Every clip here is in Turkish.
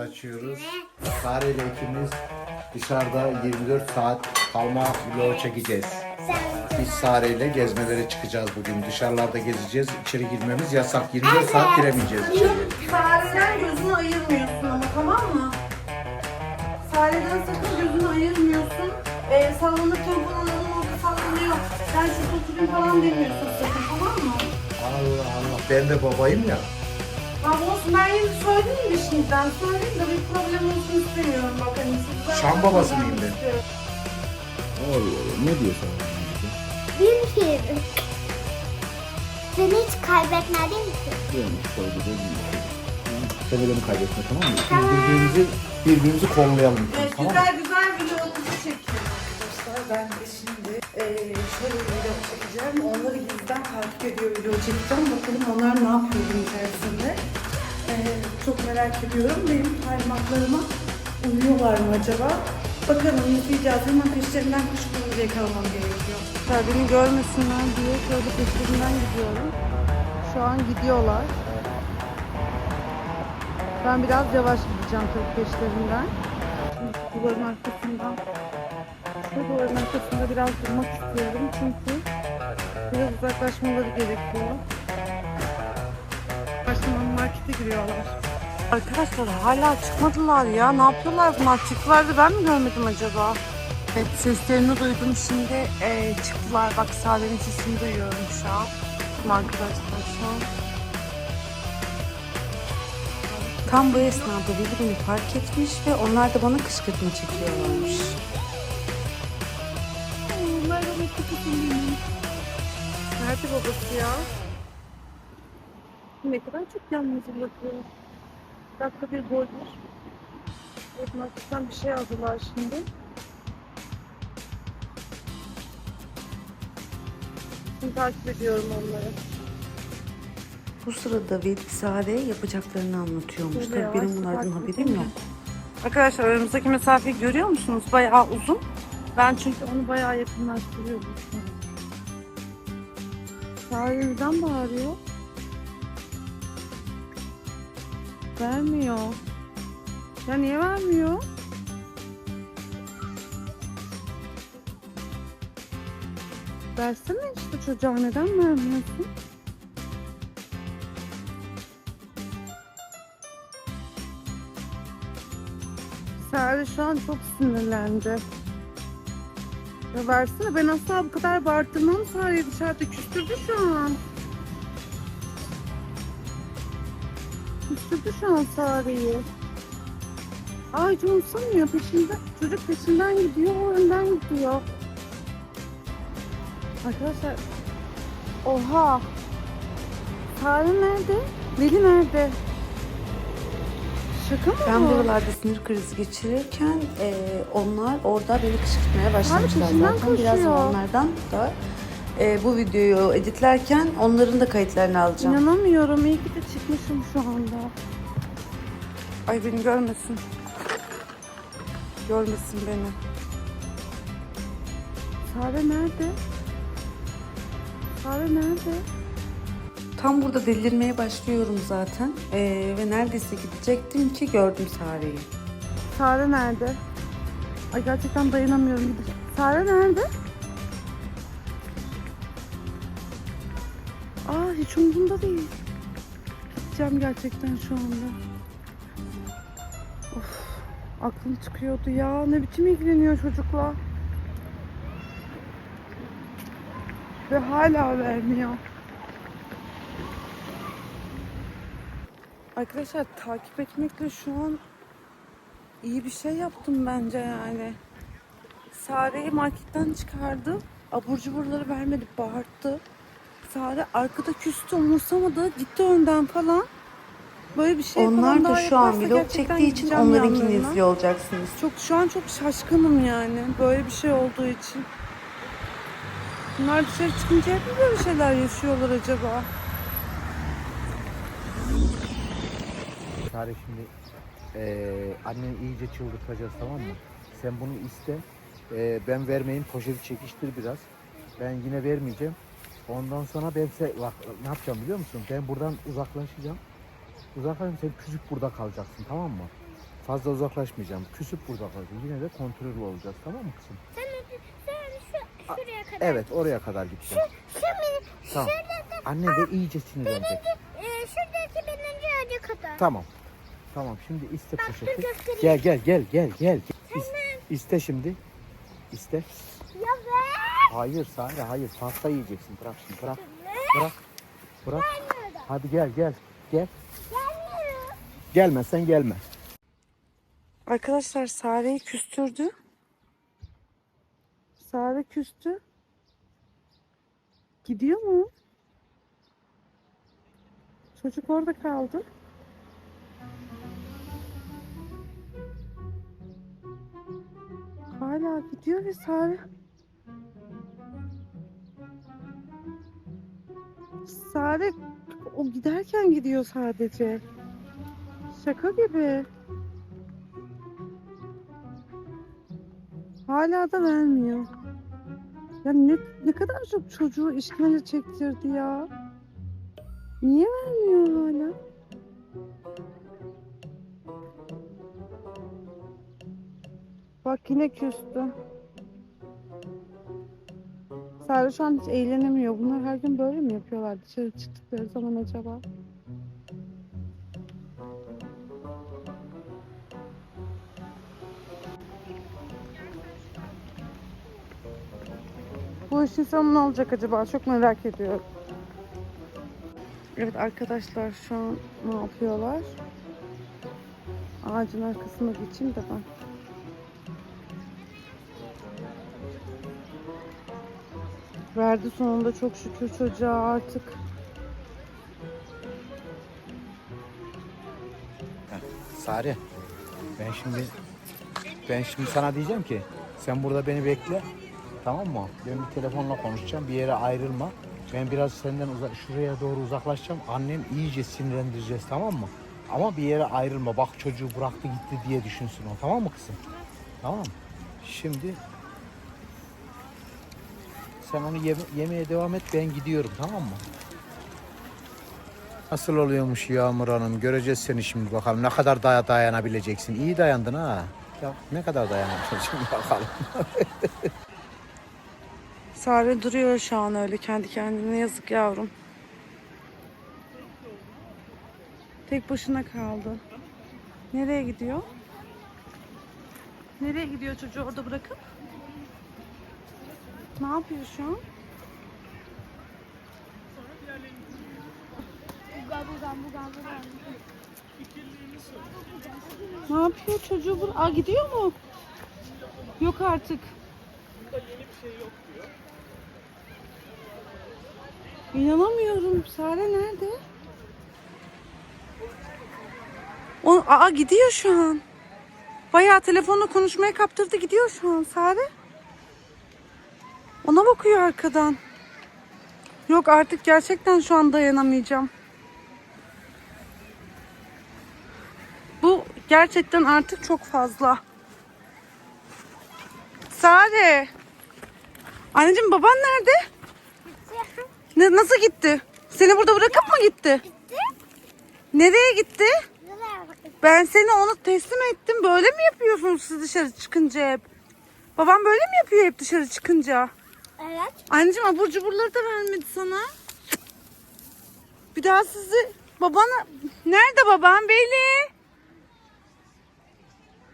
açıyoruz. Sare ile ikimiz dışarıda 24 saat kalma vlogu çekeceğiz. Biz Sare ile gezmelere çıkacağız bugün. Dışarılarda gezeceğiz. İçeri girmemiz yasak. 24 saat giremeyeceğiz. Fareden gözünü ayırmıyorsun ama tamam mı? Fareden sakın gözünü ayırmıyorsun. Ee, sallanırken falan onun orada sallanıyor. Ben oturayım falan demiyorsun sakın tamam mı? Allah Allah. Ben de babayım ya. Bak olsun ben yine söyleyeyim mi şimdiden? Söyleyeyim de bir problem olsun istemiyorum bak hani sizden. Şam babası mıyım ben? istiyorum. Ne diyorsun? Bir film. Seni hiç kaybetmedin ki. Sevelim kaybetme tamam mı? Biz birbirimizi, birbirimizi kollayalım. Evet, tamam mı? güzel güzel vlogumuzu çekiyorum arkadaşlar. Ben de şimdi eee şöyle bir vlog çekeceğim. Onları gizliden takip ediyor vlog çekeceğim. Bakalım onlar ne yapıyor gün içerisinde. Eee, çok merak ediyorum. Benim talimatlarıma uyuyorlar mı acaba? Bakalım izleyeceğiz. Hemen peşlerinden kuş bulunca yakalamam gerekiyor. Beni görmesinler diye şöyle peşlerinden gidiyorum. Şu an gidiyorlar. Ben biraz yavaş gideceğim tabii peşlerinden. Duvarın arkasından, şu duvarın arkasında biraz durmak istiyorum çünkü biraz uzaklaşmaları gerekiyor. Karşıma markete giriyorlar. Arkadaşlar hala çıkmadılar ya. Ne yapıyorlar bunlar? Çıktılar da ben mi görmedim acaba? Evet seslerini duydum şimdi eee, çıktılar. Bak Sade'nin sesini duyuyorum şu an. Bakın Arkadaşlar şu an. Tam bu esnada Veli beni fark etmiş ve onlar da bana kışkırtma çekiyorlarmış. Merhaba kızım. Nerede babası ya? Ne kadar çok yalnız bırakıyor. Dakika bir golmüş. Evet, arkasından bir şey aldılar şimdi. Şimdi takip ediyorum onları. Bu sırada Veli Sare'ye yapacaklarını anlatıyormuş. Tabii benim yavaş bunlardan takip haberim yok. Arkadaşlar aramızdaki mesafeyi görüyor musunuz? Bayağı uzun. Ben çünkü onu bayağı yakınlaştırıyorum. Sahil neden bağırıyor? Vermiyor. Ya niye vermiyor? Versene işte çocuğa neden vermiyorsun? Sare şu an çok sinirlendi. Ya versene ben asla bu kadar bağırtırmam Sare'yi dışarıda küstürdü şu an. Küstürdü şu an Sare'yi. Ay umursamıyor peşinden. Çocuk peşinden gidiyor, o önden gidiyor. Arkadaşlar. Oha. Sare nerede? Veli nerede? Şaka mı Ben bu? buralarda sinir krizi geçirirken e, onlar orada beni kışkırtmaya başlamışlar peşinden zaten. Birazdan koşuyor. onlardan da e, bu videoyu editlerken onların da kayıtlarını alacağım. İnanamıyorum. İyi ki de çıkmışım şu anda. Ay beni görmesin. Görmesin beni. Sare nerede? Sare nerede? Tam burada delirmeye başlıyorum zaten. E, ve neredeyse gidecektim ki gördüm Sare'yi. Sare nerede? Ay gerçekten dayanamıyorum. Gideceğim. Sare nerede? Aa hiç umurumda değil. Gideceğim gerçekten şu anda. Of, aklım çıkıyordu ya. Ne biçim ilgileniyor çocukla. Ve hala vermiyor. Arkadaşlar takip etmekle şu an iyi bir şey yaptım bence yani. Sare'yi marketten çıkardı. Abur cuburları vermedi, bağırttı. Sare arkada küstü, umursamadı. Gitti önden falan. Böyle bir şey onlar da şu an vlog çektiği için onlarınkini izliyor olacaksınız. Çok şu an çok şaşkınım yani böyle bir şey olduğu için. Bunlar dışarı çıkınca hep böyle şeyler yaşıyorlar acaba? Sare şimdi eee anneni iyice çıldırtacağız tamam mı? Sen bunu iste. Eee, ben vermeyin poşeti çekiştir biraz. Ben yine vermeyeceğim. Ondan sonra ben size bak ne yapacağım biliyor musun? Ben buradan uzaklaşacağım. Uzaklaşınca sen küçük burada kalacaksın tamam mı? Fazla uzaklaşmayacağım. Küsüp burada kalacağım. Yine de kontrollü olacağız tamam mı kızım? Sen, sen şu, şuraya kadar. Evet oraya kadar gideceğim. Şu benim, Tamam. şurada da, Anne de iyice sinirlenecek. e, şuradaki birinci ağaca kadar. Tamam. Tamam şimdi iste Bak, poşeti. Gel gel gel gel gel. İs- İste şimdi. İste. Ya ver. Hayır Sare hayır. Pasta yiyeceksin. Bırak şimdi bırak. Bırak. Bırak. Gelmiyor da. Hadi gel gel. Gel. Gelmiyor. Gelmezsen gelme. Arkadaşlar Sare'yi küstürdü. Sare küstü. Gidiyor mu? Çocuk orada kaldı. Hala gidiyor ve Sare... Sare o giderken gidiyor sadece. Şaka gibi. Hala da vermiyor. Ya ne, ne kadar çok çocuğu işkence çektirdi ya. Niye vermiyor hala? Bak yine küstü. Sare şu an hiç eğlenemiyor. Bunlar her gün böyle mi yapıyorlar dışarı çıktıkları zaman acaba? Bu işin sonu ne olacak acaba? Çok merak ediyorum. Evet arkadaşlar şu an ne yapıyorlar? Ağacın arkasına geçeyim de ben. Verdi sonunda çok şükür çocuğa artık. Sare. Ben şimdi ben şimdi sana diyeceğim ki sen burada beni bekle. Tamam mı? Ben bir telefonla konuşacağım. Bir yere ayrılma. Ben biraz senden uza- şuraya doğru uzaklaşacağım. Annem iyice sinirlendireceğiz tamam mı? Ama bir yere ayrılma. Bak çocuğu bıraktı gitti diye düşünsün o. Tamam mı kızım? Tamam? Şimdi sen onu yeme- yemeye devam et. Ben gidiyorum tamam mı? Nasıl oluyormuş Yağmur Hanım? Göreceğiz seni şimdi bakalım. Ne kadar daya dayanabileceksin. İyi dayandın ha. Ya ne kadar dayanabileceksin bakalım. Sare duruyor şu an öyle kendi kendine yazık yavrum. Tek başına kaldı. Nereye gidiyor? Nereye gidiyor çocuğu orada bırakıp? Ne yapıyor şu an? Ne yapıyor çocuğu? bur- Aa gidiyor mu? Yok artık. İnanamıyorum. Sare nerede? O, aa gidiyor şu an. Bayağı telefonla konuşmaya kaptırdı gidiyor şu an Sare. Ona bakıyor arkadan. Yok artık gerçekten şu an dayanamayacağım. Bu gerçekten artık çok fazla. Sare. Anneciğim baban nerede? Ne, nasıl gitti? Seni burada bırakıp mı gitti? Gitti. Nereye gitti? Ben seni onu teslim ettim. Böyle mi yapıyorsunuz siz dışarı çıkınca hep? Babam böyle mi yapıyor hep dışarı çıkınca? Evet. Anneciğim abur cuburları da vermedi sana. Bir daha sizi babana... Nerede babam Veli?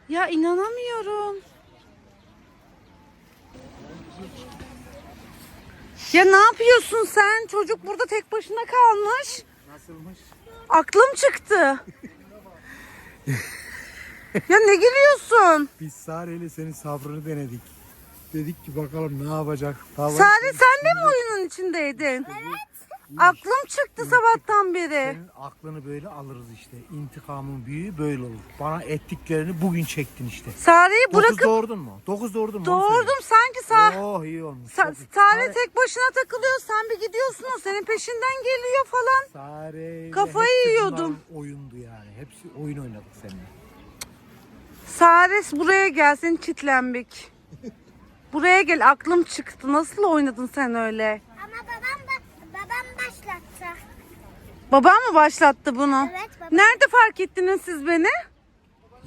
Ya inanamıyorum. Ya ne yapıyorsun sen? Çocuk burada tek başına kalmış. Nasılmış? Aklım çıktı. ya ne gülüyorsun? Biz Sare ile senin sabrını denedik. Dedik ki bakalım ne yapacak. Tamam. Sare sen de mi oyunun içindeydin? Evet. Aklım çıktı sabahtan beri. Senin aklını böyle alırız işte. İntikamın büyüğü böyle olur. Bana ettiklerini bugün çektin işte. Sare'yi Dokuz bırakıp doğurdun mu? Dokuz doğurdun mu? Onu söyle. doğurdum sanki Sa Oh iyi olmuş. Sa- Çok iyi. Sare tek başına takılıyor. Sen bir gidiyorsun o senin peşinden geliyor falan. Sare ile Kafayı hepsi yiyordum. bunların Oyundu yani. Hepsi oyun oynadık seninle. Sare buraya gel seni çitlembik. Buraya gel aklım çıktı. Nasıl oynadın sen öyle? Ama babam da babam başlattı. Babam mı başlattı bunu? Evet, babam. Nerede fark ettiniz siz beni?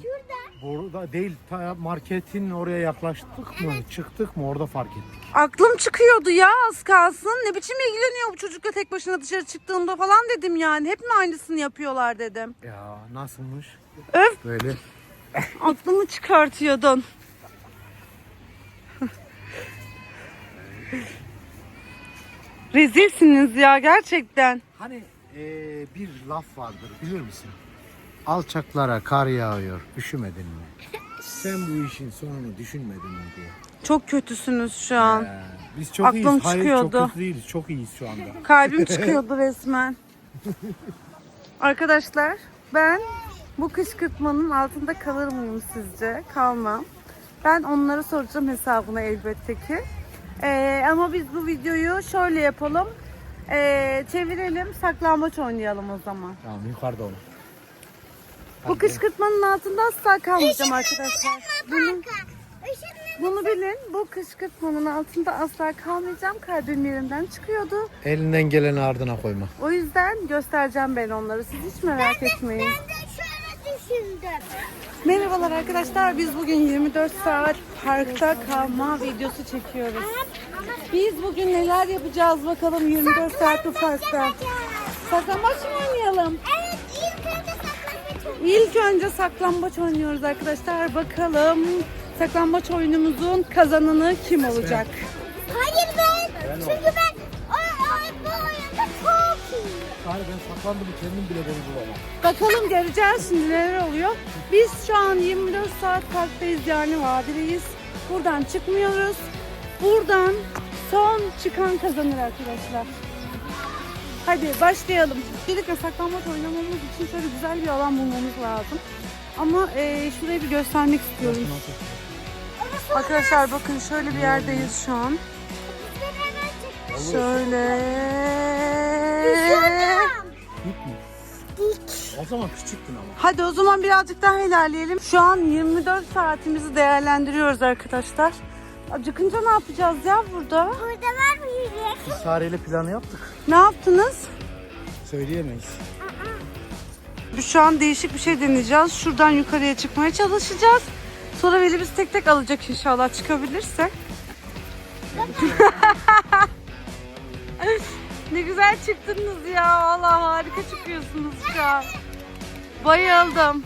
Şurada. Burada değil, ta marketin oraya yaklaştık mı, çıktık mı orada fark ettik. Aklım çıkıyordu ya az kalsın. Ne biçim ilgileniyor bu çocukla tek başına dışarı çıktığında falan dedim yani. Hep mi aynısını yapıyorlar dedim. Ya nasılmış? Öf Böyle. aklımı çıkartıyordun. Rezilsiniz ya gerçekten. Hani eee, bir laf vardır bilir misin? Alçaklara kar yağıyor, üşümedin mi? Sen bu işin sonunu düşünmedin mi diye. Çok kötüsünüz şu an. Ee, biz çok Aklım iyiyiz. Hayır çıkıyordu. çok kötü değiliz. Çok iyiyiz şu anda. Kalbim çıkıyordu resmen. Arkadaşlar ben bu kışkırtmanın altında kalır mıyım sizce? Kalmam. Ben onlara soracağım hesabını elbette ki. Ee, ama biz bu videoyu şöyle yapalım. Ee, çevirelim, saklambaç oynayalım o zaman. Tamam yukarıda onu. Bu kışkırtmanın altında asla kalmayacağım arkadaşlar. Bunu, bunu bilin. Bu kışkırtmanın altında asla kalmayacağım. Kalbim yerinden çıkıyordu. Elinden geleni ardına koyma. O yüzden göstereceğim ben onları. Siz hiç merak etmeyin. Ben de şöyle düşündüm. Merhabalar arkadaşlar. Biz bugün 24 saat parkta kalma videosu çekiyoruz. Biz bugün neler yapacağız bakalım 24 saat bu parkta. Saklambaç mı oynayalım? Evet ilk önce saklanmak için. İlk önce saklambaç oynuyoruz arkadaşlar. Bakalım saklambaç oyunumuzun kazananı kim olacak? Hayır ben. Çünkü ben Hayır ben saklandım kendim bile beni bulamam. Bakalım göreceğiz şimdi neler oluyor. Biz şu an 24 saat parktayız yani vadideyiz. Buradan çıkmıyoruz. Buradan son çıkan kazanır arkadaşlar. Hadi başlayalım. Birlikte saklambaç oynamamız için şöyle güzel bir alan bulmamız lazım. Ama eee şurayı bir göstermek istiyorum. Arkadaşlar bakın şöyle bir yerdeyiz şu an. Çıktım. Şöyle. O zaman küçüktün ama. Hadi o zaman birazcık daha ilerleyelim. Şu an 24 saatimizi değerlendiriyoruz arkadaşlar. Acıkınca ne yapacağız ya burada? Burada var mı yürüyecek? Biz Sare'yle planı yaptık. Ne yaptınız? Söyleyemeyiz. Biz şu an değişik bir şey deneyeceğiz. Şuradan yukarıya çıkmaya çalışacağız. Sonra Veli biz tek tek alacak inşallah çıkabilirse. ne güzel çıktınız ya. Valla harika çıkıyorsunuz şu an. Bayıldım.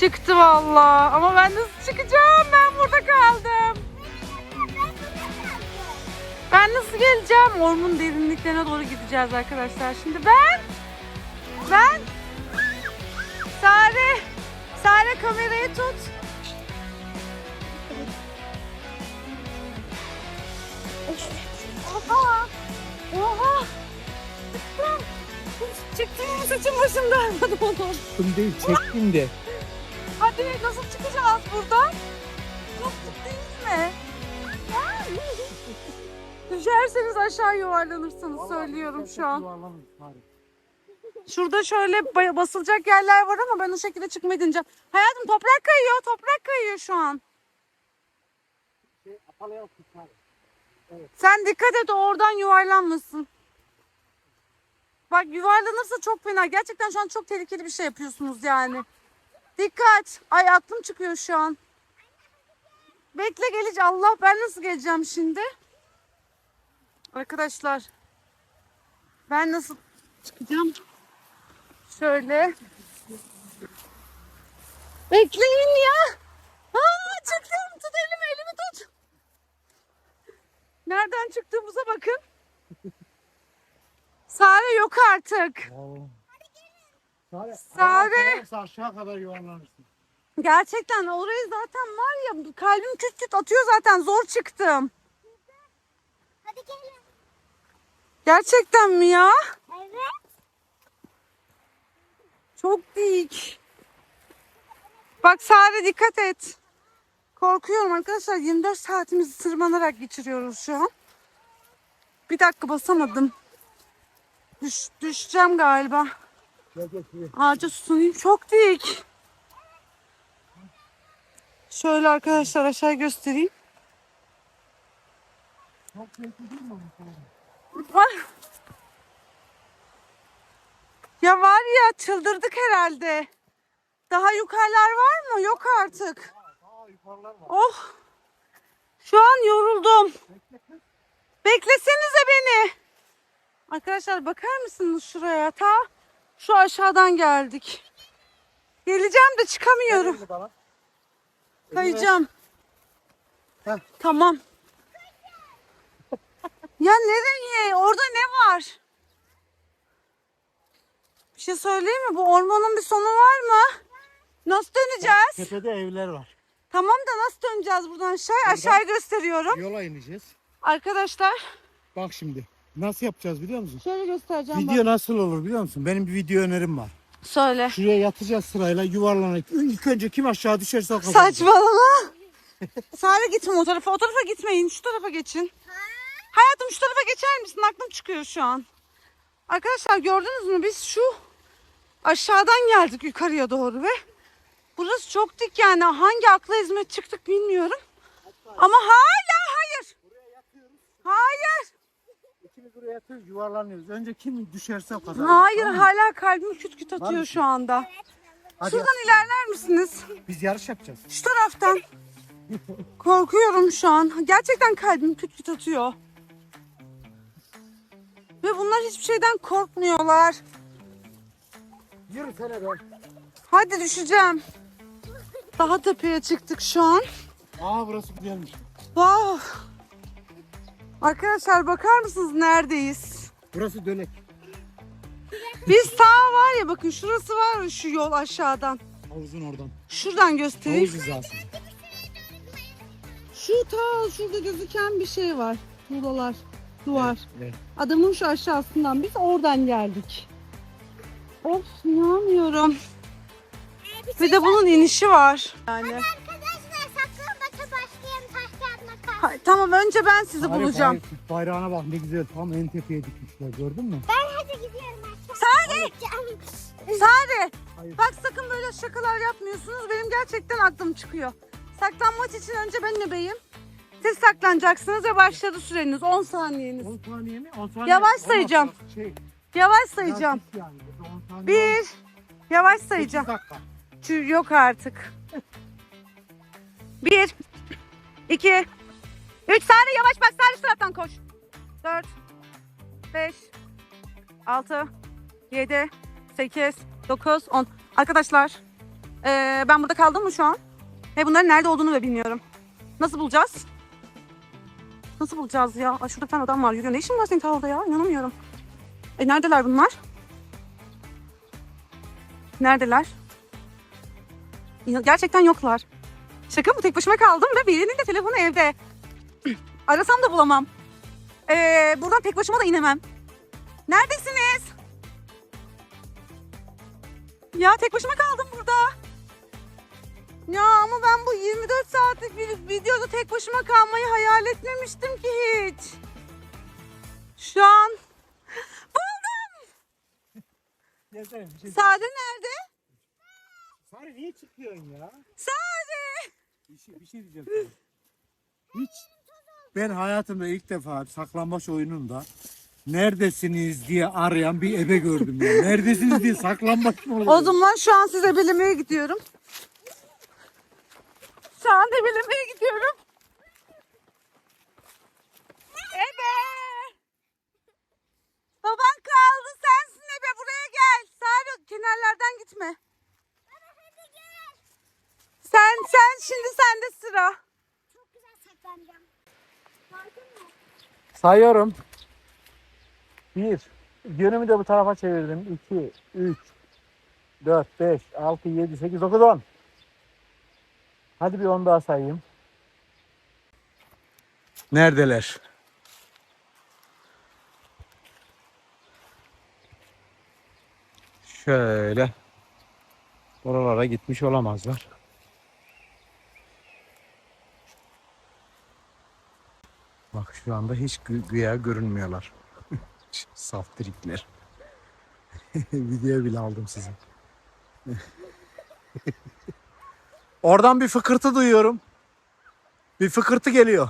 Çıktı valla. Ama ben nasıl çıkacağım? Ben burada kaldım. Ben nasıl geleceğim? Ormanın derinliklerine doğru gideceğiz arkadaşlar. Şimdi ben ben Sare Sare kamerayı tut. Oha! Oha! Çıktım. Çıktım ama saçım başım darmadı onu. Çıktım değil çektim de. Hadi nasıl çıkacağız buradan? Çok değil mi? Düşerseniz aşağı yuvarlanırsınız söylüyorum şu an. Şurada şöyle basılacak yerler var ama ben o şekilde çıkmayı deneyeceğim. Hayatım toprak kayıyor, toprak kayıyor şu an. Sen dikkat et oradan yuvarlanmasın. Bak yuvarlanırsa çok fena. Gerçekten şu an çok tehlikeli bir şey yapıyorsunuz yani. Dikkat. Ay aklım çıkıyor şu an. Bekle geleceğim. Allah ben nasıl geleceğim şimdi? Arkadaşlar. Ben nasıl çıkacağım? Şöyle. Bekleyin ya. Aa, çıktım. Tut elimi elimi tut. Nereden çıktığımıza bakın. Sare yok artık. Sare. Sare. Aşağı kadar yuvarlanırsın. Gerçekten orayı zaten var ya kalbim küt küt atıyor zaten zor çıktım. Hadi gelin. Gerçekten mi ya? Evet. Çok dik. Bak Sare dikkat et. Korkuyorum arkadaşlar 24 saatimizi tırmanarak geçiriyoruz şu an. Bir dakika basamadım. Düş, düşeceğim galiba. Ağaca tutunayım. Çok dik. Şöyle arkadaşlar aşağı göstereyim. Ay. Ya var ya çıldırdık herhalde. Daha yukarılar var mı? Yok artık. Oh. Şu an yoruldum. Beklesenize beni. Arkadaşlar bakar mısınız şuraya? Ta şu aşağıdan geldik. Geleceğim de çıkamıyorum. Kayacağım. Heh. Tamam. Ya nereye? Orada ne var? Bir şey söyleyeyim mi? Bu ormanın bir sonu var mı? Nasıl döneceğiz? Tepede evler var. Tamam da nasıl döneceğiz buradan aşağı? Aşağı gösteriyorum. Yola ineceğiz. Arkadaşlar Bak şimdi. Nasıl yapacağız biliyor musun? şöyle göstereceğim Video bak. nasıl olur biliyor musun? Benim bir video önerim var. Söyle. Şuraya yatacağız sırayla yuvarlanarak. İlk önce kim aşağı düşerse o kazanır. Saçmalama. Sare gitme o tarafa. O tarafa gitmeyin. Şu tarafa geçin. Hayatım şu tarafa geçer misin? Aklım çıkıyor şu an. Arkadaşlar gördünüz mü? Biz şu aşağıdan geldik yukarıya doğru ve burası çok dik yani. Hangi akla hizmet çıktık bilmiyorum. Ama hala hayır. Hayır. İkimiz buraya yatıyoruz yuvarlanıyoruz. Önce kim düşerse o kazanır. Hayır Tamam mı? hala kalbim küt küt atıyor şu anda. Hadi Şuradan ilerler misiniz? biz yarış yapacağız. Şu taraftan. Korkuyorum şu an. Gerçekten kalbim küt küt atıyor. Ve bunlar hiçbir şeyden korkmuyorlar. Yürü sene ben. Hadi düşeceğim. Daha tepeye çıktık şu an. Aa burası güzelmiş. Wow. Arkadaşlar bakar mısınız neredeyiz? Burası dönek. Biz sağ var ya bakın şurası var ya şu yol aşağıdan. Havuzun oradan. Şuradan göstereyim. Havuz hizası. Şu ta şurada gözüken bir şey var. Buralar. Duvar. Evet. Adamın şu aşağısından biz oradan geldik. Of inanmıyorum. Bir de bunun inişi var. Yani. Arkadaşlar saklambaça başlayalım taş kağıt makas. Ha, tamam önce ben sizi Arif, bulacağım. Arif, bayrağına bak ne güzel. Tam en tepeye dikmişler gördün mü? Ben hadi gidiyorum aşağı. Sare! Hayır. Bak sakın böyle şakalar yapmıyorsunuz. Benim gerçekten aklım çıkıyor. Saklanmaç için önce ben ebeyim. Siz saklanacaksınız ve başladı süreniz. 10 saniyeniz. 10 saniye mi? 10 saniye. Yavaş sayacağım. Şey, Yavaş sayacağım. yani. Burada 10 saniye Bir. Yavaş sayacağım. dakika. Yok artık. Bir. iki, Üç saniye yavaş bak üst taraftan koş. Dört. Beş. Altı. Yedi. Sekiz. Dokuz. On. Arkadaşlar. eee, ben burada kaldım mı şu an? Ve bunların nerede olduğunu da bilmiyorum. Nasıl bulacağız? Nasıl bulacağız ya? Ay şurada bir adam var yürüyor. Ne işin var senin ta orada ya? İnanamıyorum. E neredeler bunlar? Neredeler? Gerçekten yoklar. Şaka mı? Tek başıma kaldım ve birinin de telefonu evde. Arasam da bulamam. Ee, buradan tek başıma da inemem. Neredesiniz? Ya tek başıma kaldım burada. Ya ama ben bu 24 saatlik bir videoda tek başıma kalmayı hayal etmemiştim ki hiç. Şu an bir şey Sade nerede? Sare niye çıkıyorsun ya? Sade. Bir şey, bir şey diyeceğim sana. Hiç ben hayatımda ilk defa saklambaç oyununda neredesiniz diye arayan bir ebe gördüm ya. Neredesiniz diye saklambaç mı olur? O zaman şu an size belemeye gidiyorum. Şu an belemeye gidiyorum. Ebe. Baban kaldı sensin Ebe buraya gel. Sadece kenarlardan gitme. Sen sen şimdi sende sıra. Çok güzel saklanacağım. Gördün mü? Sayıyorum. Bir. Yönümü de bu tarafa çevirdim. 2, 3, 4, 5, 6, 7, 8, 9, 10. Hadi bir 10 daha sayayım. Neredeler? Şöyle. Oralara gitmiş olamazlar. Bak şu anda hiç gü- güya görünmüyorlar. Saftirikler. Video bile aldım size. Oradan bir fıkırtı duyuyorum. Bir fıkırtı geliyor.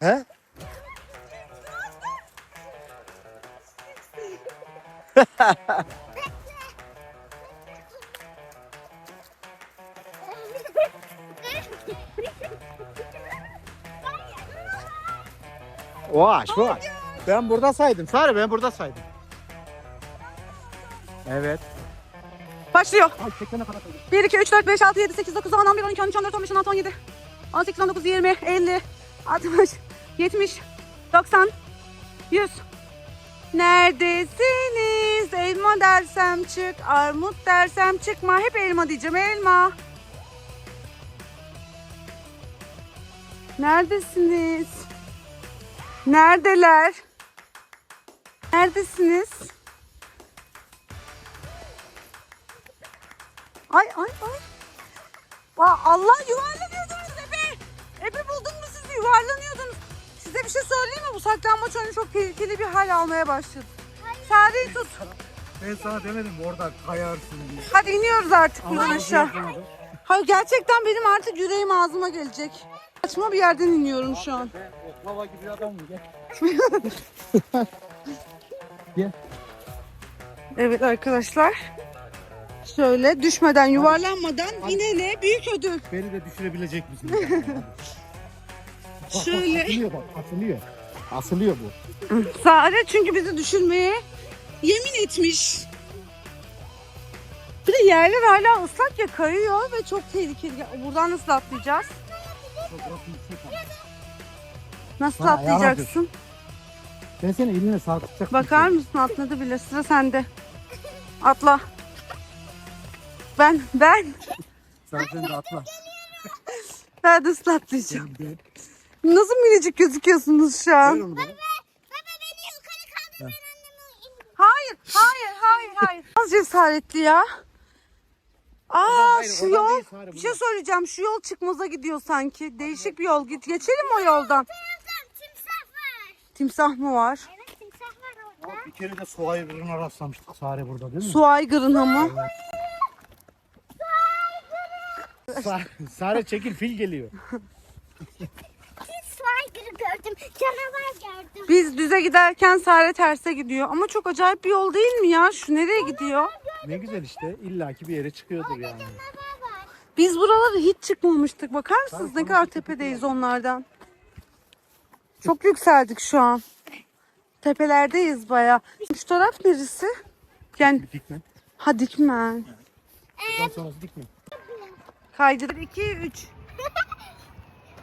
He? Vaş vaş. Ben burada saydım. Sare ben burada saydım. Evet. Başlıyor. Ay çekene kadar. 1, 2, 3, 4, 5, 6, 7, 8, 9, 10, 11, 12, 13, 14, 15, 16, 17, 18, 19, 20, 50, 60, 70, 90, 100. Neredesiniz? Elma dersem çık, armut dersem çıkma. Hep elma diyeceğim, elma. Neredesiniz? Neredeler? Neredesiniz? Ay ay ay. Aa, Allah yuvarlanıyordunuz Efe. Efe buldun mu siz yuvarlanıyordunuz. Size bir şey söyleyeyim mi? Bu saklambaç oyunu çok tehlikeli bir hal almaya başladı. Sareyi tut. Ben sana demedim mi orada kayarsın diye. Hadi iniyoruz artık buradan aşağı. Hayır gerçekten benim artık yüreğim ağzıma gelecek. Saçma bir yerden iniyorum şu an. Oklava gibi adam mı? Gel. Evet arkadaşlar. Şöyle düşmeden yuvarlanmadan inene büyük ödül. Beni de düşürebilecek misin? Şöyle. Asılıyor bak asılıyor. Asılıyor bu. Sare çünkü bizi düşürmeye yemin etmiş. Bir de yerler hala ıslak ya kayıyor ve çok tehlikeli. Buradan nasıl atlayacağız? Nasıl Ha, atlayacaksın? Ben seni eline sarkıtacak. Bakar mısın atladı bile sıra sende. Atla. Ben ben Sen sen de atla. ben nasıl atlayacağım? Nasıl minicik gözüküyorsunuz şu an? Ver onu bana. Hayır, hayır, hayır, hayır. Az cesaretli ya. Aa hayır, şu oradan yol, değil, Sare, bir şey söyleyeceğim. Şu yol çıkmaza gidiyor sanki. Değişik bir yol. Git geçelim o yoldan. Timsah mı var? Evet timsah var orada. Bir kere de su ayrılığına rastlamıştık Sare burada değil mi? Su aygırına mı? Sa- Sare çekil fil geliyor. Pis Slider'ı gördüm. Canavar gördüm. Biz düze giderken Sare terse gidiyor. Ama çok acayip bir yol değil mi ya? Şu nereye gidiyor? Ne güzel işte illaki bir yere çıkıyordur yani. Canavar var. Biz buralara hiç çıkmamıştık. Bakar mısınız ne kadar tepedeyiz onlardan? Çok yükseldik şu an. Tepelerdeyiz baya. Şu taraf neresi? Yani dikme. ha dikmen. Bundan sonrası dikme. Kaydır 2 3.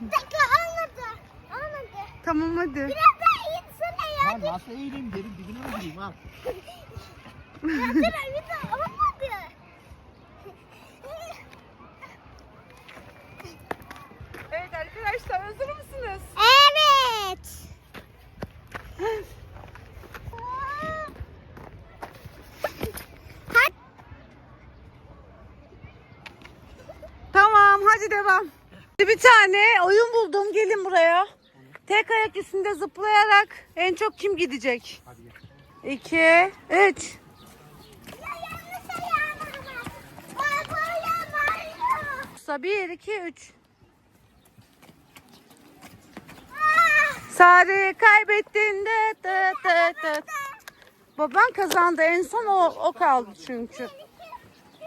Dakika olmadı. Olmadı. Tamam hadi. Biraz daha eğitsene ya. Ha nasıl eğileyim dedim dibine mi gireyim ha? Dur bir daha olmadı. Evet arkadaşlar hazır mısınız? Evet. Tamam hadi devam. Bir tane oyun buldum gelin buraya. Tek ayak üstünde zıplayarak en çok kim gidecek? 2 3 1 2 3 Sare kaybettin de de de de. Baban kazandı en son o, o kaldı çünkü.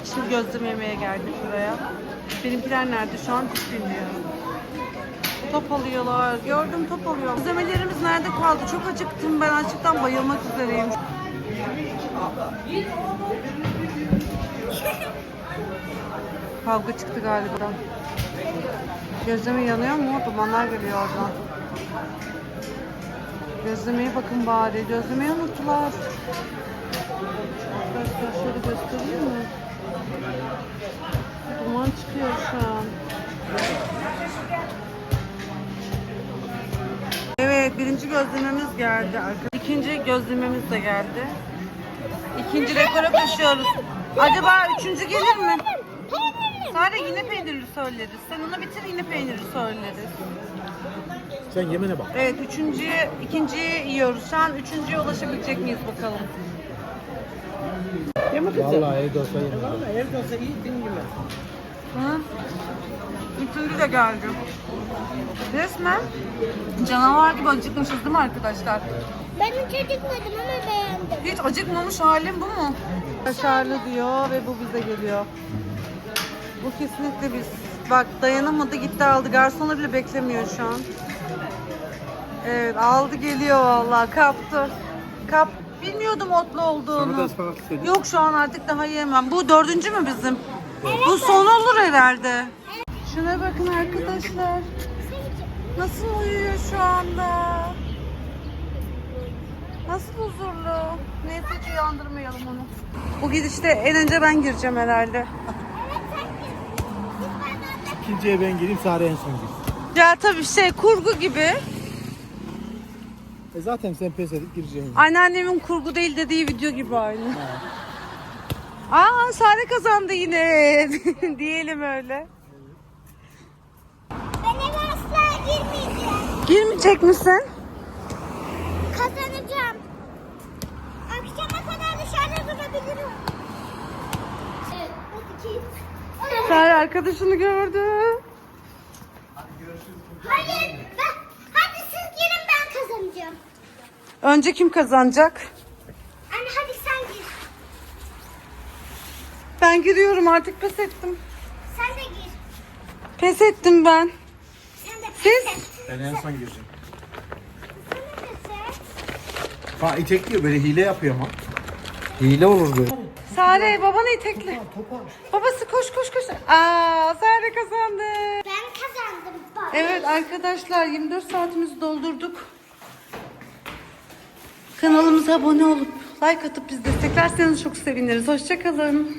Şimdi gözlem yemeye geldik buraya. Benimkiler nerede şu an hiç bilmiyorum. Top alıyorlar. Gördüm top alıyor. Gözlemelerimiz nerede kaldı? Çok acıktım ben. Açıktan bayılmak üzereyim. Kavga çıktı galiba. Gözleme yanıyor mu? Dumanlar geliyor oradan. Gözlemeye bakın bari. Gözlemeyi unuttular. Arkadaşlar şöyle göstereyim mi? Duman çıkıyor şu an. Evet birinci gözlememiz geldi. İkinci gözlememiz de geldi. İkinci rekora koşuyoruz. Acaba üçüncü gelir mi? Sadece yine peynirli söyleriz. Sen onu bitir yine peynirli söyleriz. Sen yemene bak. Evet üçüncüye, ikinciyi yiyoruz. Şu an üçüncüye ulaşabilecek miyiz bakalım. Vallahi evde olsa yemem. Hı? Üçüncü de geldi. Resmen canavar gibi acıkmışız değil mi arkadaşlar? Ben hiç acıkmadım ama beğendim. Hiç acıkmamış halim bu mu? Kaşarlı diyor ve bu bize geliyor. Bu kesinlikle biz. Bak dayanamadı gitti aldı. Garsonu bile beklemiyor şu an. Evet aldı geliyor vallahi kaptı. Kap. Bilmiyordum otlu olduğunu. Yok şu an artık daha yiyemem. Bu dördüncü mü bizim? Bu son olur herhalde. Şuna bakın arkadaşlar. Nasıl uyuyor şu anda? Nasıl huzurlu? Neyse uyandırmayalım onu. Bu gidişte en önce ben gireceğim herhalde. İkinciye ben gireyim Sare en son girsin. Ya tabii şey kurgu gibi. E zaten sen pes edip gireceksin. Anneannemin kurgu değil dediği video gibi aynı. Aa Sare kazandı yine. Diyelim öyle. Ben eve asla girmeyeceğim. Girmeyecek misin? Kazanacağım. Akşama kadar dışarıda durabilirim. Evet, git. Sare arkadaşını gördü. Hayır, ben, hadi siz girin ben kazanacağım. Önce kim kazanacak? Anne hadi sen gir. Ben giriyorum artık pes ettim. Sen de gir. Pes ettim ben. Sen de Siz? Ben en son gireceğim. Sen de pes et. Ha itekliyor böyle hile yapıyor ama. Hile olur böyle. Sare babanı itekle. Babası koş koş koş. Aa Sare kazandı. Ben kazandım. Bak. Evet arkadaşlar 24 saatimizi doldurduk. Kanalımıza abone olup like atıp bizi desteklerseniz çok seviniriz. Hoşçakalın.